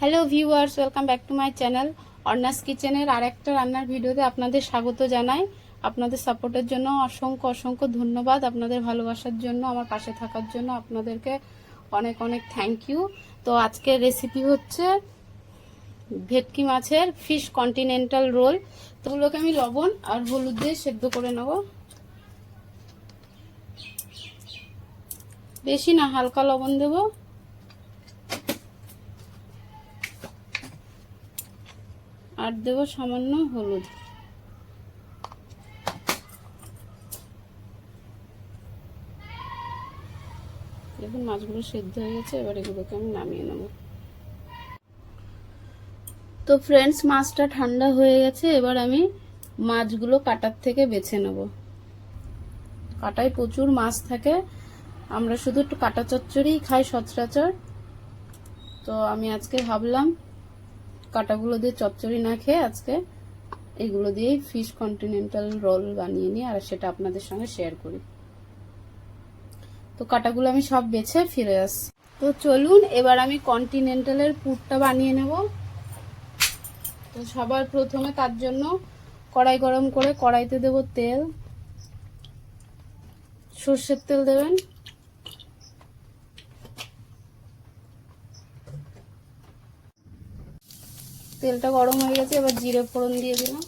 Hello viewers welcome back to my channel অর্নাস কিচেনের আর একটা রান্নার ভিডিওতে আপনাদের স্বাগত জানাই। আপনাদের সাপোর্টের জন্য অসংখ্য অসংখ্য ধন্যবাদ। আপনাদের ভালোবাসার জন্য, আমার পাশে থাকার জন্য আপনাদেরকে অনেক অনেক থ্যাংক ইউ তো আজকের রেসিপি হচ্ছে ভেটকি মাছের ফিশ কন্টিনেন্টাল রোল তো ওগুলোকে আমি লবণ আর হলুদ দিয়ে সেদ্ধ করে নেব। বেশি না, হালকা লবণ দেবো। আর দেবো সামান্য হলুদ। দেখুন মাছগুলো সেদ্ধ হয়ে গেছে, এবার এগুলোকে আমি নামিয়ে নেব। তো ফ্রেন্ডস মাছটা ঠান্ডা হয়ে গেছে, এবার আমি মাছগুলো কাটার থেকে বেছে নেব। কাটায় প্রচুর মাছ থাকে, আমরা শুধু একটু কাটা চচ্চড়িই খাই সচরাচর। তো আমি আজকে ভাবলাম কাটাগুলো দিয়ে চচ্চড়ি না খেয়ে আজকে এগুলো দিয়েই ফিশ কন্টিনেন্টাল রোল বানিয়ে নিই আর সেটা আপনাদের সঙ্গে শেয়ার করি। তো কাটাগুলো আমি সব বেছে ফিরে আসছি। তো চলুন, এবার আমি কন্টিনেন্টালের পুরটা বানিয়ে নেব। তো সবার প্রথমে তার জন্য কড়াই গরম করে কড়াইতে দেব তেল। সর্ষের তেল দেবেন। তেলটা গরম হয়ে গেছে, এবার জিরে ফোড়ন দিয়ে দিলাম।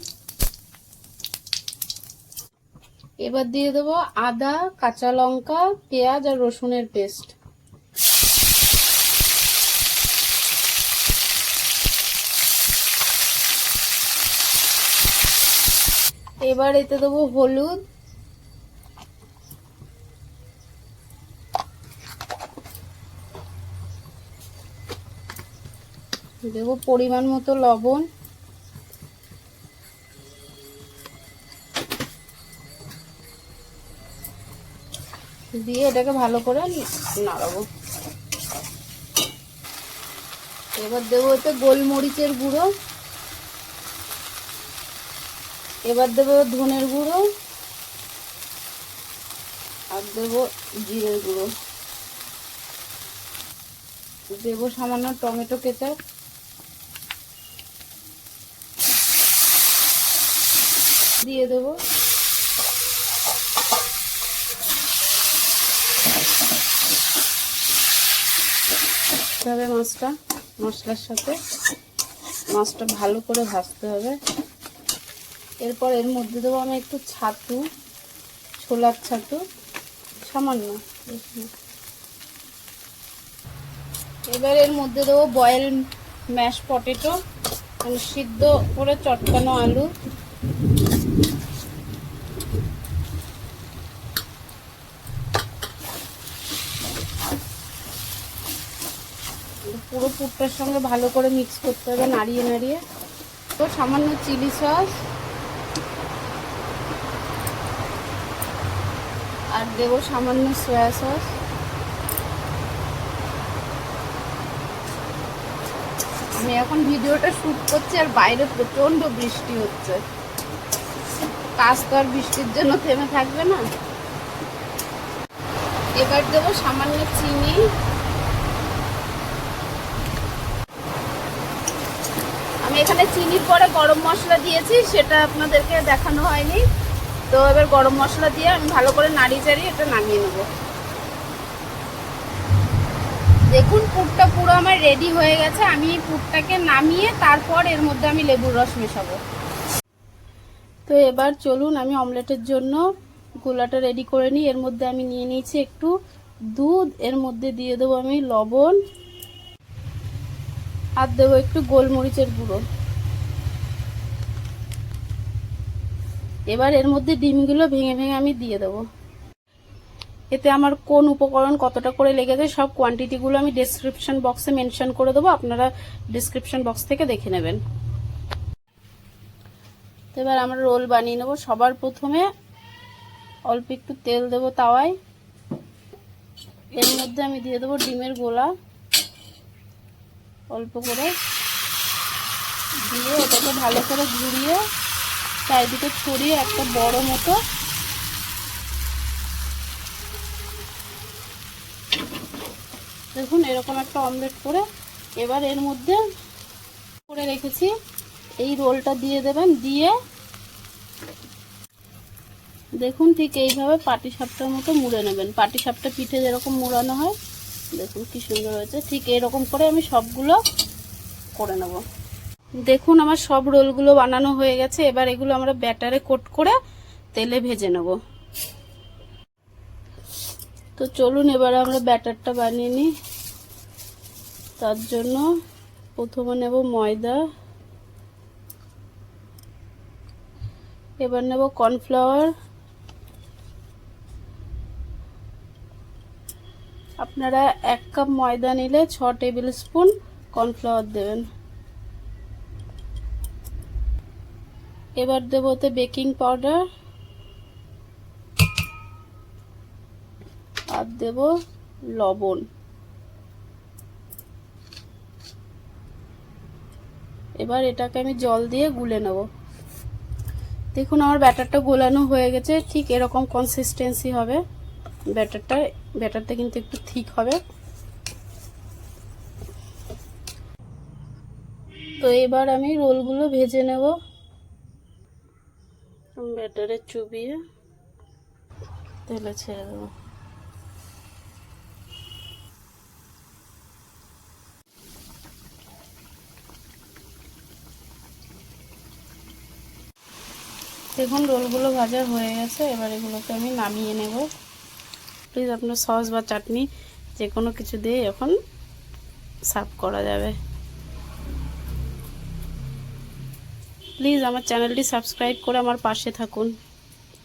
এবার দিয়ে দেবো আদা, কাঁচা লঙ্কা, পেঁয়াজ আর রসুনের পেস্ট। এবার এতে দেবো হলুদ দেবো পরিমাণ মতো লবণ। দিয়ে এটাকে ভালো করে নাড়াবো। এবার দেবো এতে গোলমরিচের গুঁড়ো। এবার দেবো ধনের গুঁড়ো। আর দেবো জিরের গুঁড়ো। দেবো সামান্য টমেটো কেচাপ। দিয়ে দেবো। মাছটা, মশলার সাথে মাছটা ভালো করে ভাজতে হবে। এরপর এর মধ্যে দেবো আমি একটু ছাতু, ছোলার ছাতু, সামান্য এবার এর মধ্যে দেবো বয়েল ম্যাশ পটেটো সিদ্ধ করে চটকানো আলু। পুরো পুরটার সঙ্গে ভালো করে মিক্স করতে হবে নাড়িয়ে নাড়িয়ে। তো সামান্য চিলি সস আর দেবো সামান্য সয়া সস আমি এখন ভিডিওটা শ্যুট করছি আর বাইরে প্রচণ্ড বৃষ্টি হচ্ছে। কাজ তো আর বৃষ্টির জন্য থেমে থাকবে না। এবার দেবো সামান্য চিনি। আমি এখানে চিনির পরে গরম মশলা দিয়েছি, সেটা আপনাদেরকে দেখানো হয়নি। তো এবার গরম মশলা দিয়ে আমি ভালো করে নাড়িয়ে চাড়িয়ে এটা নামিয়ে নেব। দেখুন, পুরটা পুরো আমার রেডি হয়ে গেছে। আমি পুরটাকে নামিয়ে তারপর এর মধ্যে আমি লেবুর রস মেশাবো। তো এবার চলুন আমি অমলেটের জন্য গোলাটা রেডি করে নিই। এর মধ্যে আমি নিয়ে নিয়েছি একটু দুধ, এর মধ্যে দিয়ে দেবো আমি লবণ, আর দেবো একটু গোলমরিচের গুঁড়ো। এবার এর মধ্যে ডিমগুলো ভেঙে ভেঙে আমি দিয়ে দেবো। এতে আমার কোন উপকরণ কতটা করে লেগেছে সব কোয়ান্টিটিগুলো আমি ডেসক্রিপশন বক্সে মেনশন করে দেবো। আপনারা ডিসক্রিপশন বক্স থেকে দেখে নেবেন। এবার আমরা রোল বানিয়ে নেব। সবার প্রথমে অল্প একটু তেল দেবো তাওয়ায়। এর মধ্যে আমি দিয়ে দেবো ডিমের গোলা। অল্প করে দিয়ে এটাকে ভালো করে ঘুরিয়ে চারিদিকে ছড়িয়ে একটা বড় মতো দেখুন এরকম একটা অমলেট করে এবার এর মধ্যে করে রেখেছি এই রোলটা দিয়ে দেবেন, দিয়ে দেখুন ঠিক এইভাবে পাটি সাপটার মতো মুড়ে নেবেন। পাটি সাপটা পিঠে যেরকম মুড়ানো হয়, দেখুন কি সুন্দর হয়েছে। ঠিক এরকম করে আমি সবগুলো করে নেব। দেখুন আমার সব রোলগুলো বানানো হয়ে গেছে, এবার এগুলো আমরা ব্যাটারে কোট করে তেলে ভেজে নেব। তো চলুন এবার আমরা ব্যাটারটা বানিয়ে নিই। তার জন্য প্রথমে নেব ময়দা। এবার নেব কর্নফ্লাওয়ার। আপনারা এক কাপ ময়দা নিলে ছ টেবিল স্পুন কর্নফ্লাওয়ার দেবেন। এবার দেব ওতে বেকিং পাউডার। আর দেব লবণ। এবার এটাকে আমি জল দিয়ে গুলে নেব। দেখুন, আমার ব্যাটারটা গোলানো হয়ে গেছে। ঠিক এরকম কনসিস্টেন্সি হবে। ব্যাটারটা ব্যাটারটা কিন্তু একটু ঠিক হবে। তো এবার আমি রোলগুলো ভেজে নেব। ব্যাটারে চুবিয়ে তেলে ছেড়ে দেবো। দেখুন, রোলগুলো ভাজা হয়ে গেছে। এবার এগুলোকে আমি নামিয়ে নেব। প্লিজ আপনার সস বা চাটনি যে কোনো কিছু দিয়ে এখন সার্ভ করা যাবে। প্লিজ আমার চ্যানেলটি সাবস্ক্রাইব করে আমার পাশে থাকুন।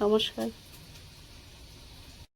নমস্কার।